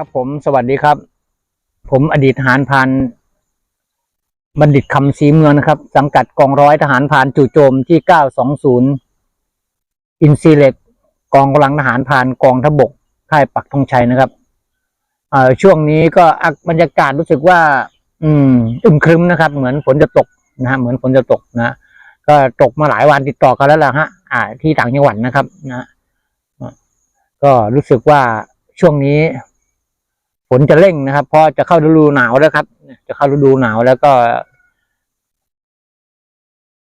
ครับผมสวัสดีครับ ผมอดีตทหารพรานบัณฑิตคำศรีเมืองนะครับ สังกัดกองร้อยทหารพรานจู่โจมที่ 920 อินซีเล็กกองกำลังทหารพรานกองทบกค่ายปักธงชัยนะครับเอ่อช่วงนี้ก็บรรยากาศรู้สึกว่า อืมอึมครึมนะครับ เหมือนฝนจะตกนะฮะเหมือนฝนจะตกนะก็ตกมาหลายวันติดต่อกันแล้วล่ะฮะ อ่า ที่ต่างจังหวัดนะครับ นะก็รู้สึกว่าช่วงนี้ ฝนจะเร่งนะครับเพราะจะเข้าฤดูหนาวแล้วครับ จะเข้าฤดูหนาวแล้วก็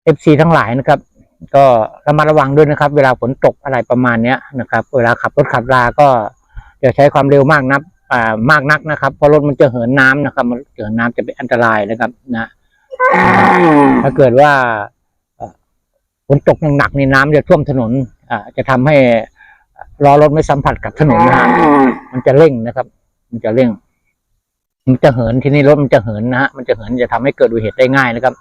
เอฟซีทั้งหลายนะครับ ก็ระมัดระวังด้วยนะครับ เวลาฝนตกอะไรประมาณเนี้ยนะครับ เวลาขับรถขับราก็อย่าใช้ความเร็วมากนักอ่ามากนักนะครับเพราะรถมันจะเหินน้ำนะครับ มันเหินน้ำจะเป็นอันตรายนะครับนะถ้าเกิดว่าฝนตกหนักๆในน้ำจะท่วมถนนอ่าจะทำให้ล้อรถไม่สัมผัสกับถนนนะฮะมันจะเร่งนะครับ มันจะเร่ง มันจะเหินทีนี้รถมันจะเหินนะฮะมันจะเหินจะทำให้เกิดอุบัติเหตุได้ง่ายนะครับ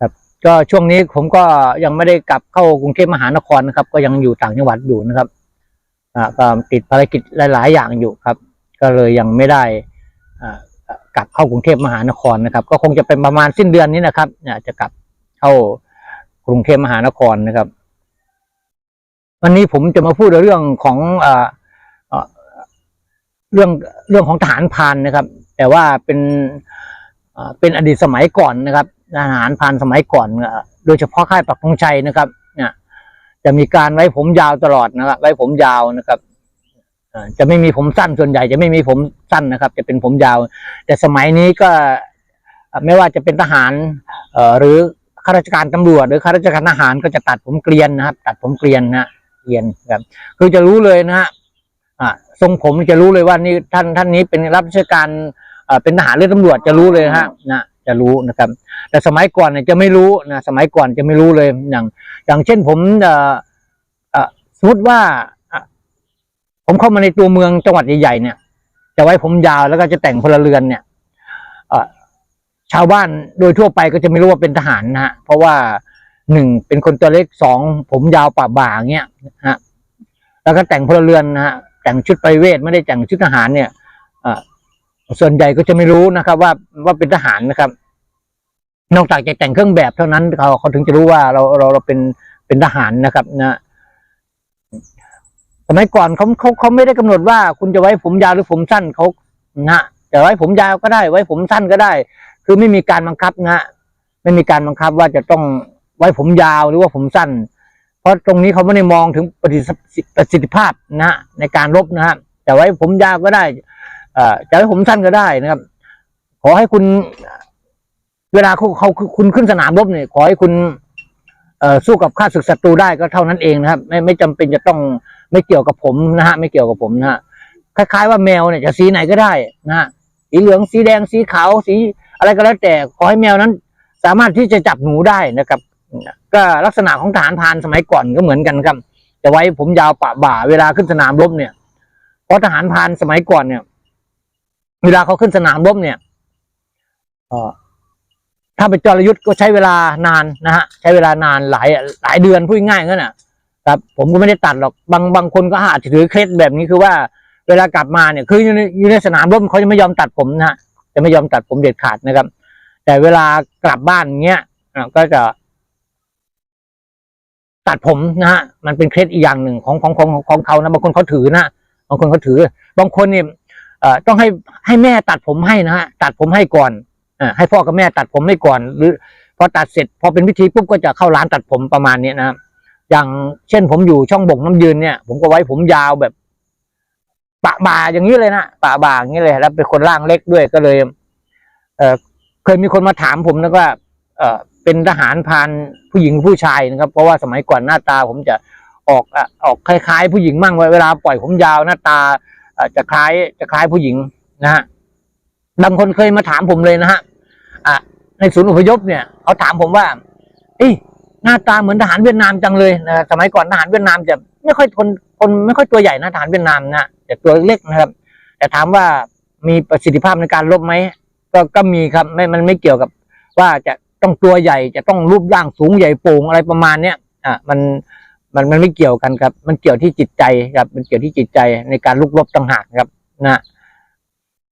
ครับ ก็ช่วงนี้ผมก็ยังไม่ได้กลับเข้ากรุงเทพมหานครนะครับ ก็ยังอยู่ต่างจังหวัดอยู่นะครับอ่าก็ติดภารกิจหลาย ๆ อย่างอยู่ครับ ก็เลยยังไม่ได้อ่ากลับเข้ากรุงเทพมหานครนะครับ ก็คงจะเป็นประมาณสิ้นเดือนนี้นะครับเนี่ยจะกลับเข้ากรุงเทพมหานครนะครับ วันนี้ผมจะมาพูดเรื่องของอ่า เรื่องเรื่องของทหารพานนะครับ แต่ว่าเป็นเป็นอดีตสมัยก่อนนะครับทหารพานสมัยก่อน โดยเฉพาะค่ายปักธงชัยนะครับเนี่ยจะมีการไว้ผมยาวตลอดนะครับ ไว้ผมยาวนะครับจะไม่มีผมสั้นส่วนใหญ่จะไม่มีผมสั้นนะครับ จะเป็นผมยาว แต่สมัยนี้ก็ไม่ว่าจะเป็นทหารหรือข้าราชการตำรวจหรือข้าราชการทหารก็จะตัดผมเกลียนนะครับ ตัดผมเกลียนนะฮะเกลียนครับ คือจะรู้เลยนะฮะอ่า ทรงผมจะรู้เลยว่านี่ท่านท่านนี้เป็นรับราชการเป็นทหารหรือตำรวจจะรู้เลยฮะนะจะรู้นะครับ แต่สมัยก่อนเนี่ยจะไม่รู้นะสมัยก่อนจะไม่รู้เลยอย่าง อย่างเช่นผมเอ่อเอ่อสมมติว่าผมเข้ามาในตัวเมืองจังหวัดใหญ่ๆเนี่ย จะไว้ผมยาวแล้วก็จะแต่งพลเรือนเนี่ยชาวบ้านโดยทั่วไปก็จะไม่รู้ว่าเป็นทหารนะฮะเพราะว่าหนึ่งเป็นคนตัวเล็กสองผมยาวป่าบ่างเงี้ยนะฮะแล้วก็แต่งพลเรือนนะฮะ แต่งชุดไปเวทไม่ได้แต่งชุดทหารเนี่ยส่วนใหญ่ก็จะไม่รู้นะครับ ว่าว่าเป็นทหารนะครับ นอกจากจะแต่งเครื่องแบบเท่านั้นเขาเขาถึงจะรู้ว่าเราเราเราเป็นเป็นทหารนะครับนะสมัยก่อนเขาเขาเขาไม่ได้กำหนดว่า คุณจะไว้ผมยาวหรือผมสั้นเขานะจะไว้ผมยาวก็ได้ ไว้ผมสั้นก็ได้ คือไม่มีการบังคับนะไม่มีการบังคับว่าจะต้องไว้ผมยาวหรือว่าผมสั้น เพราะตรงนี้เขาไม่ได้มองถึงประสิทธิธภาพนะฮะในการรบนะฮะจะไว้ผมยาวก็ได้อ่อจะไว้ผมสั้นก็ได้นะครับ ขอให้คุณ เวลาเขาเขาคุณขึ้นสนามรบเนี่ยขอให้คุณเอ่อสู้กับข้าศึกศัตรูได้ก็เท่านั้นเองนะครับ ไม่ไม่จำเป็นจะต้องไม่เกี่ยวกับผมนะฮะไม่เกี่ยวกับผมนะฮะคล้ายๆว่าแมวเนี่ยจะสีไหนก็ได้นะฮะสีเหลืองสีแดงสีขาวสีอะไรก็แล้วแต่ขอให้แมวนั้น สามารถที่จะจับหนูได้นะครับ ก็ลักษณะของทหารพานสมัยก่อนก็เหมือนกันครับจะไว้ผมยาวปะบ่า เวลาขึ้นสนามรบเนี่ยเพราะทหารพานสมัยก่อนเนี่ย เวลาเขาขึ้นสนามรบเนี่ยถ้าเป็นจรยุทธ์ก็ใช้เวลานานนะฮะ ใช้เวลานานหลายหลายเดือนพูดง่ายๆงั้นน่ะครับ ผมก็ไม่ได้ตัดหรอกบางบางคนก็อาจถือเคล็ดแบบนี้คือว่า เวลากลับมาเนี่ย คืออยู่ในอยู่ในสนามรบเขาจะไม่ยอมตัดผมนะฮะจะไม่ยอมตัดผมเด็ดขาดนะครับ แต่เวลากลับบ้านเงี้ยก็จะ ตัดผมนะฮะมันเป็นเคล็ดอีกอย่างหนึ่งของของของของเขานะบางคนเขาถือนะบางคนเขาถือ บางคนเนี่ยต้องให้ให้แม่ตัดผมให้นะฮะตัดผมให้ก่อนอให้พ่อกับแม่ตัดผมให้ก่อน หรือพอตัดเสร็จพอเป็นพิธีปุ๊บก็จะเข้าร้านตัดผมประมาณเนี้นะครับอย่างเช่นผมอยู่ช่องบ่งน้ำยืนเนี่ย ผมก็ไว้ผมยาวแบบปะบ่าอย่างนี้เลยนะปะบ่าอย่างนี้เลยแล้วเป็นคนร่างเล็กด้วยก็เลย เออเคยมีคนมาถามผมนะว่า เออ เป็นทหารพานผู้หญิงผู้ชายนะครับ เพราะว่าสมัยก่อนหน้าตาผมจะออกอะออกคล้ายๆ ผู้หญิงมั่งเวลาปล่อยผมยาวหน้าตาอ่อจะคล้ายจะคล้ายผู้หญิงนะฮะบางคนเคยมาถามผมเลยนะฮะอะในศูนย์อพยพเนี่ยเขาถามผมว่าเอ้หน้าตาเหมือนทหารเวียดนามจังเลยนะสมัยก่อนทหารเวียดนามจะไม่ค่อยทนคนไม่ค่อยตัวใหญ่นะทหารเวียดนามนะแต่ตัวเล็กนะครับ แต่ถามว่ามีประสิทธิภาพในการรบไหมก็ก็มีครับไม่มันไม่เกี่ยวกับว่าจะ ต้องตัวใหญ่จะต้องรูปร่างสูงใหญ่โป่งอะไรประมาณเนี้ยอะมันมันมันไม่เกี่ยวกันครับ มันเกี่ยวที่จิตใจครับ มันเกี่ยวที่จิตใจในการลุกรบต่างหากครับนะ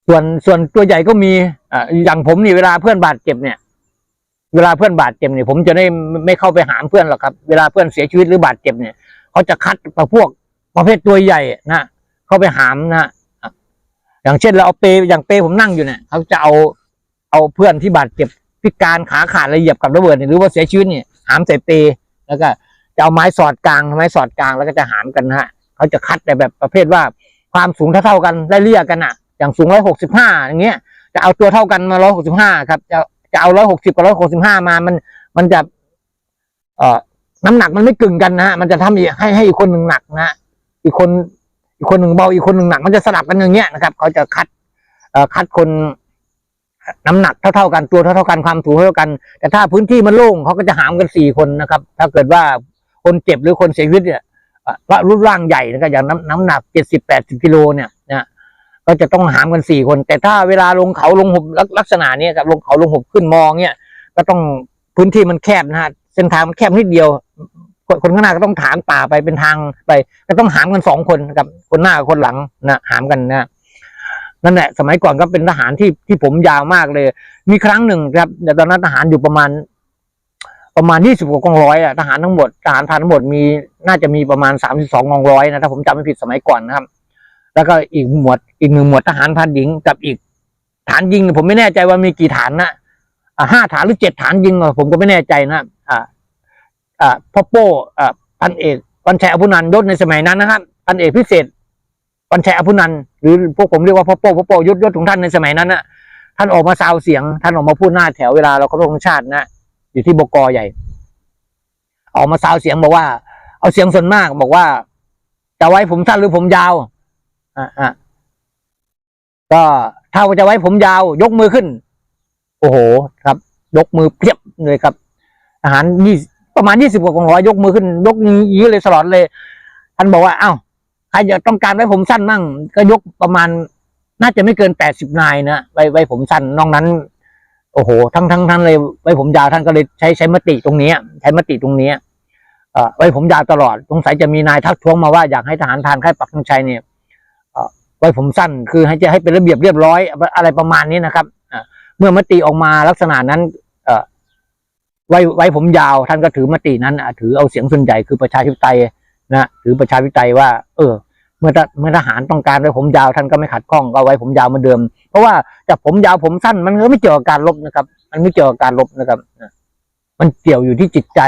ส่วนส่วนตัวใหญ่ก็มีอ่าอย่างผมนี่เวลาเพื่อนบาดเจ็บเนี่ย เวลาเพื่อนบาดเจ็บเนี่ยผมจะได้ไม่ไม่เข้าไปหามเพื่อนหรอกครับ เวลาเพื่อนเสียชีวิตหรือบาดเจ็บเนี่ยเขาจะคัดพวกประเภทตัวใหญ่นะเข้าไปหามนะอะอย่างเช่นเราเอาเปอย่างเปผมนั่งอยู่เนี่ยเขาจะเอาเอาเพื่อนที่บาดเจ็บ พิการขาขาดอะไรเหยียบกับระเบิดเนี่ยหรือว่าเสียชีวิตเนี่ยหามใส่เปแล้วก็จะเอาไม้สอดกลางไม้สอดกลางแล้วก็จะหามกันฮะเขาจะคัดแต่แบบประเภทว่าความสูงเท่าๆกันไล่เลี่ยกกันอะ อย่างสูงร้อยหกสิบห้าอย่างเงี้ยจะเอาตัวเท่ากันมาร้อยหกสิบห้าครับ จะจะเอาร้อยหกสิบกับร้อยหกสิบห้ามามันมันจะ เอ่อน้ำหนักมันไม่กึ่งกันนะฮะมันจะทำอีกให้ให้อีกคนหนึ่งหนักนะฮะอีกคนอีกคนหนึ่งเบาอีกคนหนึ่งหนัก มันจะสลับกันอย่างเงี้ยนะครับเขาจะคัดเอ่อคัดคน น้ำหนักเท่าๆกันตัวเท่าๆกันความสูงเท่ากัน แต่ถ้าพื้นที่มันโล่งเขาก็จะหามกันสี่คนนะครับ ถ้าเกิดว่าคนเจ็บหรือคนเสียชีวิตเนี่ยเอ่อรูปร่างใหญ่นะครับอย่างน้ำน้ำหนักเจ็ดสิบแปดสิบกิโลเนี่ยนะก็จะต้องหามกันสี่คน แต่ถ้าเวลาลงเขาลงหุบลักลักษณะนี้ครับลงเขาลงหุบขึ้นมองเนี่ยก็ต้องพื้นที่มันแคบนะฮะเส้นทางมันแคบนิดเดียว คนข้างหน้าก็ต้องถางป่าไปเป็นทางไป ก็ต้องหามกันสองคนกับคนหน้ากับคนหลังนะหามกันนะ นั่นแหละสมัยก่อนก็เป็นทหารที่ที่ผมยาวมากเลย มีครั้งหนึ่งครับแต่ตอนนั้นทหารอยู่ประมาณ ประมาณยี่สิบกว่ากองร้อยอะทหารทั้งหมดทหารพรานทั้งหมดมีน่าจะมีประมาณสามสิบสองกองร้อยนะถ้าผมจำไม่ผิดสมัยก่อนนะครับ แล้วก็อีกหมวดอีกหนึ่งหมวดทหารพรานหญิงกับอีกฐานยิง ผมไม่แน่ใจว่ามีกี่ฐานนะห้าฐานหรือเจ็ดฐานยิงผมก็ไม่แน่ใจนะอ่าอ่าพ่อโป้อ่าพันเอกวันชัยอภุนันยศในสมัยนั้นนะครับพันเอกพิเศษ วันชัยอภุนันหรือพวกผมเรียกว่าพ่อโป้พ่อโป้ยศยศของท่านในสมัยนั้นน่ะท่านออกมาซาวเสียง ท่านออกมาพูดหน้าแถวเวลาเราเคารพธงชาตินะอยู่ที่บกใหญ่ ออกมาซาวเสียงบอกว่า เอาเสียงส่วนมากบอกว่าจะไว้ผมสั้นหรือผมยาวอ่าอ่าก็ถ้าจะไว้ผมยาว ยกมือขึ้น โอ้โหครับ ยกมือเพียบเลยครับทหารยี่ประมาณยี่สิบกว่ากองร้อยยกมือขึ้น ยกนี้ยื้อเลยสลอดเลย ท่านบอกว่า เอ้า ใครจะต้องการไว้ผมสั้นมั่ง ก็ยกประมาณ น่าจะไม่เกินแปดสิบนายนะไว้ไว้ผมสั้นนอกนั้น โอ้โห ทั้งทั้งทั้งเลยไว้ผมยาวท่านก็เลยใช้ใช้มติตรงนี้ใช้มติตรงนี้เอ่อไว้ผมยาวตลอดสงสัยจะมีนายทักท้วงมาว่าอยากให้ทหารทานค่ายปักธงชัยเนี่ยไว้ผมสั้นคือให้จะให้เป็นระเบียบเรียบร้อย อะไรประมาณนี้นะครับเมื่อมติออกมาลักษณะนั้นไว้ไว้ผมยาวท่านก็ถือมตินั้นถือเอาเสียงส่วนใหญ่คือประชาธิปไตย นะถือประชาธิปไตยว่า เออ เมื่อทเมื่อทหารต้องการไว้ผมยาวท่านก็ไม่ขัดข้องก็ไว้ผมยาวเหมือนเดิม เพราะว่าจากผมยาวผมสั้นมันก็ไม่เกี่ยวกับการลบนะครับ มันไม่เกี่ยวกับการลบนะครับมันเกี่ยวอยู่ที่จิตใจ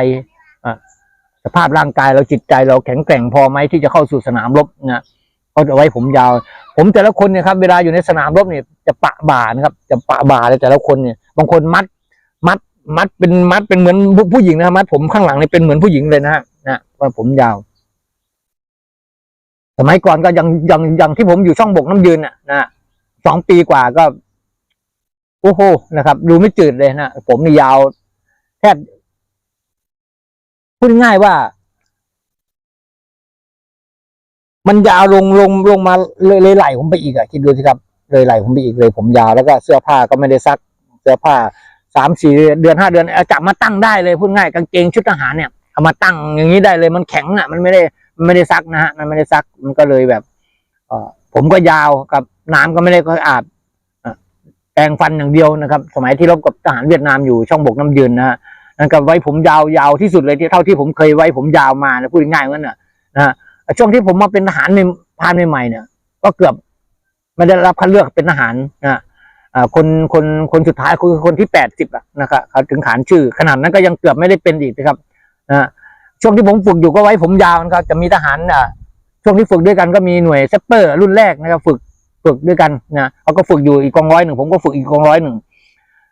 อะสภาพร่างกายเราจิตใจเราแข็งแกร่งพอไหมที่จะเข้าสู่สนามรบนะก็จะไว้ผมยาว ผมแต่ละคนเนี่ยครับ เวลาอยู่ในสนามรบเนี่ยจะปะบ่านะครับ จะปะบ่าเลยแต่ละคนเนี่ยบางคนมัดมัดมัดเป็นมัดเป็นเหมือนผู้หญิงนะมัดผมข้างหลังเนี่ยเป็นเหมือนผู้หญิงเลยนะฮะนะว่าผมยาว สมัยก่อนก็ยังยังยังที่ผมอยู่ช่องบกน้ำยืนน่ะนะสองปีกว่าก็ โอ้โหนะครับ ดูไม่จืดเลยนะผมนี่ยาว แทบพูดง่ายว่า มันยาวลงลงลงมาเลยเลยไหลผมไปอีกอะคิดดูสิครับ เลยไหลผมไปอีกเลย ผมยาวแล้วก็เสื้อผ้าก็ไม่ได้ซัก เสื้อผ้าสามสี่เดือนห้าเดือนเอาจับมาตั้งได้เลยพูดง่ายกางเกงชุดทหารเนี่ยเอามาตั้งอย่างนี้ได้เลยมันแข็งอะมันไม่ได้ มันไม่ได้ซักนะฮะมันไม่ได้ซักมันก็เลยแบบเออผมก็ยาวกับน้ำก็ไม่ได้ค่อยอาบแปรงฟันอย่างเดียวนะครับ สมัยที่รบกับทหารเวียดนามอยู่ช่องบกน้ำยืนนะฮะนั่นก็ไว้ผมยาวยาวที่สุดเลยที่เท่าที่ผมเคยไว้ผมยาวมานะพูดง่ายๆว่านั้นนะนะช่วงที่ผมมาเป็นทหารในพานใหม่ๆเนี่ยก็เกือบไม่ได้รับคัดเลือกเป็นทหารนะคนคนคนสุดท้ายคือคนที่แปดสิบอะนะครับถึงขานชื่อ ขนาดนั้นก็ยังเกือบไม่ได้เป็นอีกนะครับนะ ช่วงที่ผมฝึกอยู่ก็ไว้ผมยาวนะครับ จะมีทหารอ่าช่วงที่ฝึกด้วยกันก็มีหน่วยเซปเปอร์รุ่นแรกนะครับ ฝึกฝึกด้วยกันนะเขาก็ฝึกอยู่อีกกองร้อยหนึ่งผมก็ฝึกอีกกองร้อยหนึ่ง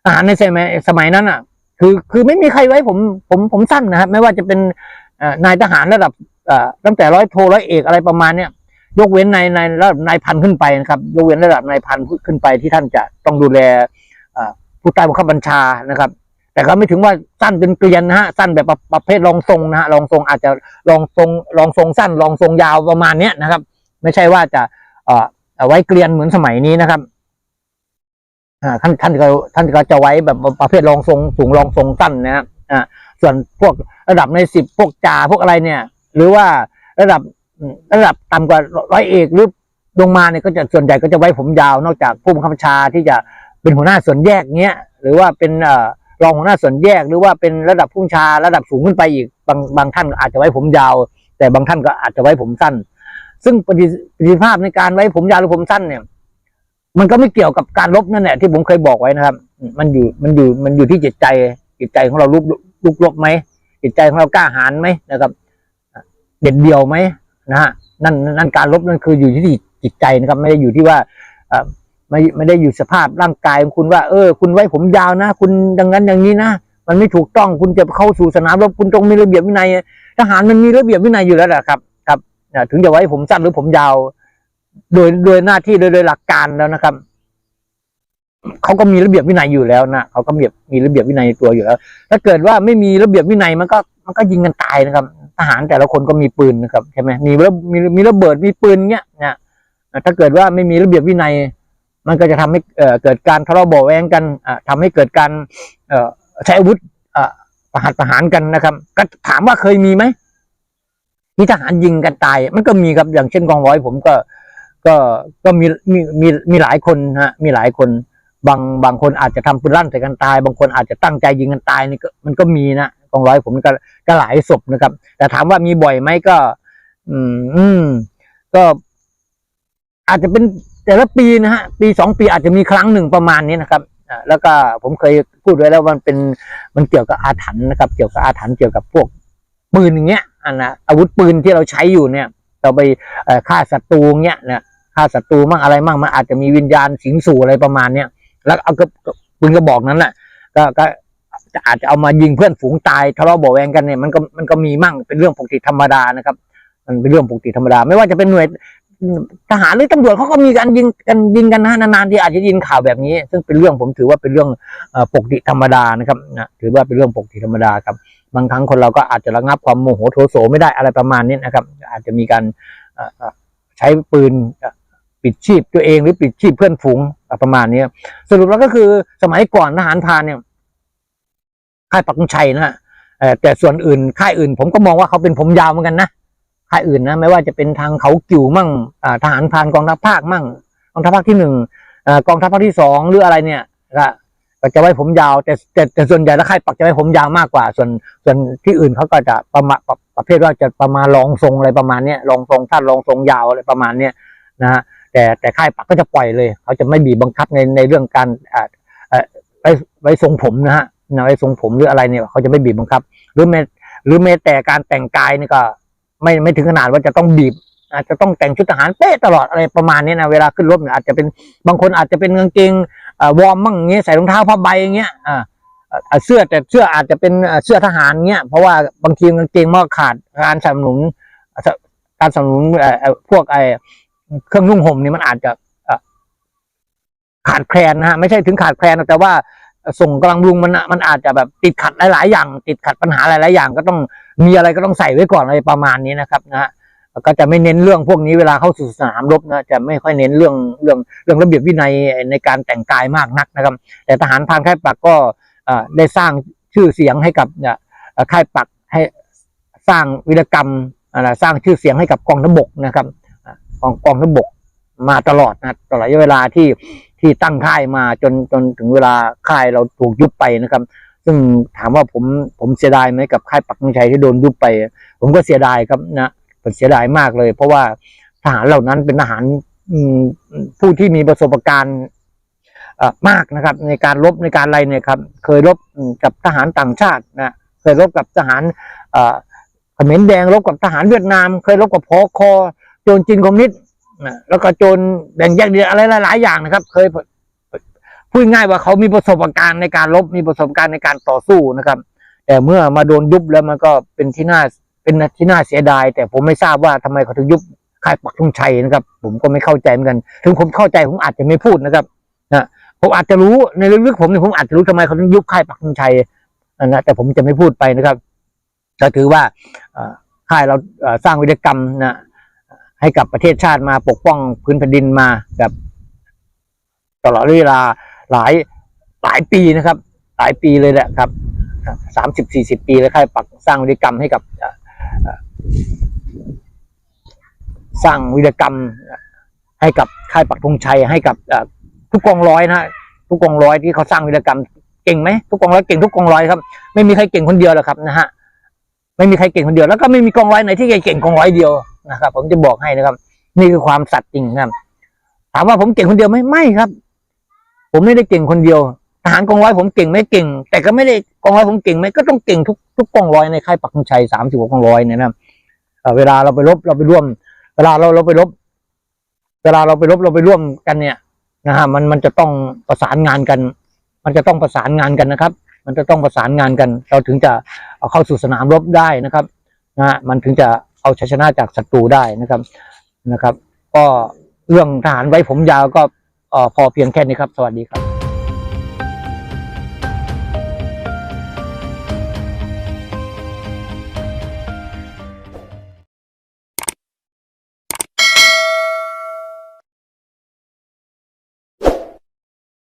ทหารในสมัยสมัยนั้นอะ คือคือไม่มีใครไว้ผมผมผมสั้นนะครับ ไม่ว่าจะเป็นนายทหารระดับตั้งแต่ร้อยโทร้อยเอกอะไรประมาณเนี้ยยกเว้นในในระดับนายพันขึ้นไปนะครับ ยกเว้นระดับนายพันขึ้นไปที่ท่านจะต้องดูแลผู้ใต้บังคับบัญชานะครับ แต่ก็ไม่ถึงว่าสั้นจนเกลียนนะฮะสั้นแบบประประเภทรองทรงนะฮะรองทรงอาจจะรองทรงรองทรงสั้นรองทรงยาวประมาณเนี้ยนะครับ ไม่ใช่ว่าจะเอ่อเอาไว้เกลียนเหมือนสมัยนี้นะครับอ่าท่านท่านก็ท่านก็จะไว้แบบประเภทรองทรงสูงรองทรงสั้นนะครับอ่าส่วนพวกระดับในสิบพวกจ่าพวกอะไรเนี่ย หรือว่าระดับระดับต่ำกว่าร้อยเอกหรือลงมาเนี่ยก็จะส่วนใหญ่ก็จะไว้ผมยาว นอกจากผู้บังคับบัญชาที่จะเป็นหัวหน้าส่วนแยกเนี้ยหรือว่าเป็นเอ่อ รองหัวหน้าส่วนแยกหรือว่าเป็นระดับผู้ชาระดับสูงขึ้นไปอีกบางบางท่านอาจจะไว้ผมยาว แต่บางท่านก็อาจจะไว้ผมสั้น ซึ่งประสิทธิประสิทธิภาพในการไว้ผมยาวหรือผมสั้นเนี่ย มันก็ไม่เกี่ยวกับการลบนั่นแหละที่ผมเคยบอกไว้นะครับ มันอยู่มันอยู่มันอยู่ที่จิตใจ จิตใจของเราลุกลุกลบไหมจิตใจของเรากล้าหาญไหมนะครับ เด็ดเดี่ยวไหมนะฮะนั่นนั่นการลบนั่นคืออยู่ที่จิตใจนะครับ ไม่ได้อยู่ที่ว่าอ ไม่ไม่ได้อยู่สภาพร่างกายของคุณว่า เออ คุณไว้ผมยาวนะ คุณดังนั้นอย่างนี้นะมันไม่ถูกต้องคุณจะเข้าสู่สนามรบคุณต้องมีระเบียบวินัยทหารมันมีระเบียบวินัยอยู่แล้วแหละครับ ครับถึงจะไว้ผมสั้นหรือผมยาว โดยโดยหน้าที่โดยโดยหลักการแล้วนะครับเขาก็มีระเบียบวินัยอยู่แล้วนะเขาก็มีมีระเบียบวินัยในตัวอยู่แล้ว ถ้าเกิดว่าไม่มีระเบียบวินัยมันก็มันก็ยิงกันตายนะครับ ทหารแต่ละคนก็มีปืนนะครับใช่ไหมมีระมีมีระเบิดมีปืนเงี้ยนะถ้าเกิดว่าไม่มีระเบียบวินัย มันก็จะทำให้เกิดการทะเลาะเบาแวงกันอ่าทำให้เกิดการใช้อาวุธประหัตประหารกันนะครับ ก็ถามว่าเคยมีไหมที่ทหารยิงกันตาย มันก็มีครับอย่างเช่นกองร้อย ผมก็ก็ก็มีมีมีมีหลายคนฮะมีหลายคน บางบางคนอาจจะทำปืนลั่นใส่กันตาย บางคนอาจจะตั้งใจยิงกันตายนี่ก็มันก็มีนะกองร้อยผมก็ก็หลายศพนะครับ แต่ถามว่ามีบ่อยไหมก็ อืมก็อาจจะเป็น แต่ละปีนะฮะปีสองปีอาจจะมีครั้งหนึ่งประมาณนี้นะครับแล้วก็ผมเคยพูดไว้แล้วมันเป็นมันเกี่ยวกับอาถรรพ์นะครับ เกี่ยวกับอาถรรพ์เกี่ยวกับพวกปืนอย่างเงี้ยอันนะอาวุธปืนที่เราใช้อยู่เนี่ย เราไปฆ่าศัตรูเงี้ยเนี่ยฆ่าศัตรูมั่งอะไรมั่งมันอาจจะมีวิญญาณสิงสู่อะไรประมาณเนี้ยแล้วเอากระปืนกระบอกนั้นแหละก็ก็อาจจะเอามายิงเพื่อนฝูงตายทะเลาะเบาแวงกันเนี่ยมันก็มันก็มีมั่งเป็นเรื่องปกติธรรมดานะครับ มันเป็นเรื่องปกติธรรมดา ไม่ว่าจะเป็นหน่วย ทหารหรือตำรวจเขาก็มีการยิงกันยิงกันนะนานๆที่อาจจะยินข่าวแบบนี้ ซึ่งเป็นเรื่องผมถือว่าเป็นเรื่องปกติธรรมดานะครับนะถือว่าเป็นเรื่องปกติธรรมดาครับ บางครั้งคนเราก็อาจจะระงับความโมโหโทโสไม่ได้อะไรประมาณนี้นะครับ อาจจะมีการใช้ปืนปิดชีพตัวเองหรือปิดชีพเพื่อนฝูงประมาณนี้สรุปแล้วก็คือสมัยก่อนทหารพานเนี่ยค่ายปักงชัยนะฮะแต่ส่วนอื่นค่ายอื่น ผมก็มองว่าเขาเป็นผมยาวเหมือนกันนะ ค่ายอื่นนะไม่ว่าจะเป็นทางเขากิ่วมั่งทหารพานกองทัพภาคมั่งกองทัพภาคที่หนึ่งกองทัพภาคที่สองหรืออะไรเนี่ยก็จะไว้ผมยาวแต่แต่แต่ส่วนใหญ่แล้วค่ายปักจะไว้ผมยาวมากกว่า ส่วนส่วนที่อื่นเขาก็จะประมาณประเภทว่าจะประมาณรองทรงอะไรประมาณเนี้ยรองทรงสั้นรองทรงยาวอะไรประมาณเนี้ยนะฮะแต่แต่ค่ายปักก็จะปล่อยเลย เขาจะไม่บีบบังคับในในเรื่องการไว้ไว้ทรงผมนะฮะนะไว้ทรงผมหรืออะไรเนี่ยเขาจะไม่บีบบังคับ หรือแม้หรือแม้แต่การแต่งกายนี่ก็ ไม่ไม่ถึงขนาดว่าจะต้องบีบ อาจจะต้องแต่งชุดทหารเป๊ะตลอดอะไรประมาณนี้นะเวลาขึ้นรถเนี่ยอาจจะเป็นบางคนอาจจะเป็นกางเกงวอร์มมั่งอย่างเงี้ยใส่รองเท้าผ้าใบอย่างเงี้ยอ่าเสื้อแต่เสื้ออาจจะเป็นเสื้อทหารเงี้ยเพราะว่าบางทีกางเกงมันขาดการสนับสนุนการสนับสนุนพวกไอเครื่องนุ่งห่มนี่มันอาจจะขาดแคลนนะฮะไม่ใช่ถึงขาดแคลนแต่ว่า ส่งกำลังบำรุงมันอะมันอาจจะแบบติดขัดหลาย ๆ อย่าง ติดขัดปัญหาหลาย ๆ อย่าง ก็ต้องมีอะไรก็ต้องใส่ไว้ก่อนอะไรประมาณนี้นะครับนะฮะก็จะไม่เน้นเรื่องพวกนี้เวลาเข้าสู่สนามรบนะจะไม่ค่อยเน้นเรื่องเรื่องเรื่องระเบียบวินัยในการแต่งกายมากนักนะครับ แต่ทหารพานค่ายปักก็เอ่อได้สร้างชื่อเสียงให้กับค่ายปักให้สร้างวิรกรรมอะไรสร้างชื่อเสียงให้กับกองทัพบกนะครับกองกองทัพบกมาตลอดนะตลอดระยะเวลาที่ ที่ตั้งค่ายมาจนจนถึงเวลาค่ายเราถูกยุบไปนะครับ ซึ่งถามว่าผมผมเสียดายไหมกับค่ายปักธงชัยที่โดนยุบไป ผมก็เสียดายครับนะผมเสียดายมากเลย เพราะว่าทหารเหล่านั้นเป็นทหารผู้ที่มีประสบการณ์มากนะครับ ในการรบในการอะไรเนี่ยครับ เคยรบกับทหารต่างชาตินะเคยรบกับทหารเอ่อเขมรแดงรบกับทหารเวียดนาม เคยรบกับพอคอโจรจีนคอมมิวนิสต์ นะแล้วก็โจรแบ่งแยกเดียอะไรหลาย ๆ อย่างนะครับ เคยพูดง่ายว่าเขามีประสบการณ์ในการรบมีประสบการณ์ในการต่อสู้นะครับ แต่เมื่อมาโดนยุบแล้วมันก็เป็นที่น่าเป็นที่น่าเสียดาย แต่ผมไม่ทราบว่าทำไมเขาถึงยุบค่ายปักธงชัยนะครับ ผมก็ไม่เข้าใจเหมือนกัน ถึงผมเข้าใจผมอาจจะไม่พูดนะครับนะผมอาจจะรู้ในลึกๆผมเนี่ยผมอาจจะรู้ทำไมเขาถึงยุบค่ายปักธงชัยนะแต่ผมจะไม่พูดไปนะครับก็ถือว่าค่ายเราสร้างวิรกรรมนะ ให้กับประเทศชาติมาปกป้องพื้นแผ่นดินมากับ ตลอดเวลาหลายหลายปีนะครับ หลายปีเลยแหละครับสามสิบสี่สิบปีแล้วค่ายปักสร้างวิรกรรมให้กับสร้างวิรกรรมให้กับค่ายปักธงชัยให้กับทุกกองร้อยนะทุกกองร้อยที่เขาสร้างวีรกรรมเก่งไหมทุกกองร้อยเก่งทุกกองร้อยครับ ไม่มีใครเก่งคนเดียวหรอกครับนะฮะไม่มีใครเก่งคนเดียวแล้วก็ไม่มีกองร้อยไหนที่เก่งกองร้อยเดียว นะครับ ผมจะบอกให้นะครับ นี่คือความสัตย์จริงครับ ถามว่าผมเก่งคนเดียวไหมไม่ครับ ผมไม่ได้เก่งคนเดียวทหารกองร้อยผมเก่งไม่เก่ง แต่ก็ไม่ได้กองร้อยผมเก่งไหมก็ต้องเก่งทุกทุกกองร้อยในค่ายปักธงชัยสามสิบกว่ากองร้อยเนี่ยนะเวลาเราไปรบเราไปร่วม เวลาเราเราไปรบ เวลาเราไปรบเราไปร่วมกันเนี่ยนะฮะมันมันจะต้องประสานงานกัน มันจะต้องประสานงานกันนะครับ มันจะต้องประสานงานกัน เราถึงจะเอาเข้าสู่สนามรบได้นะครับนะฮะมันถึงจะ เอาชัยชนะจากศัตรูได้นะครับนะครับ ก็เรื่องทหารไว้ผมยาวก็อพอเพียงแค่นี้ครับ สวัสดีครับ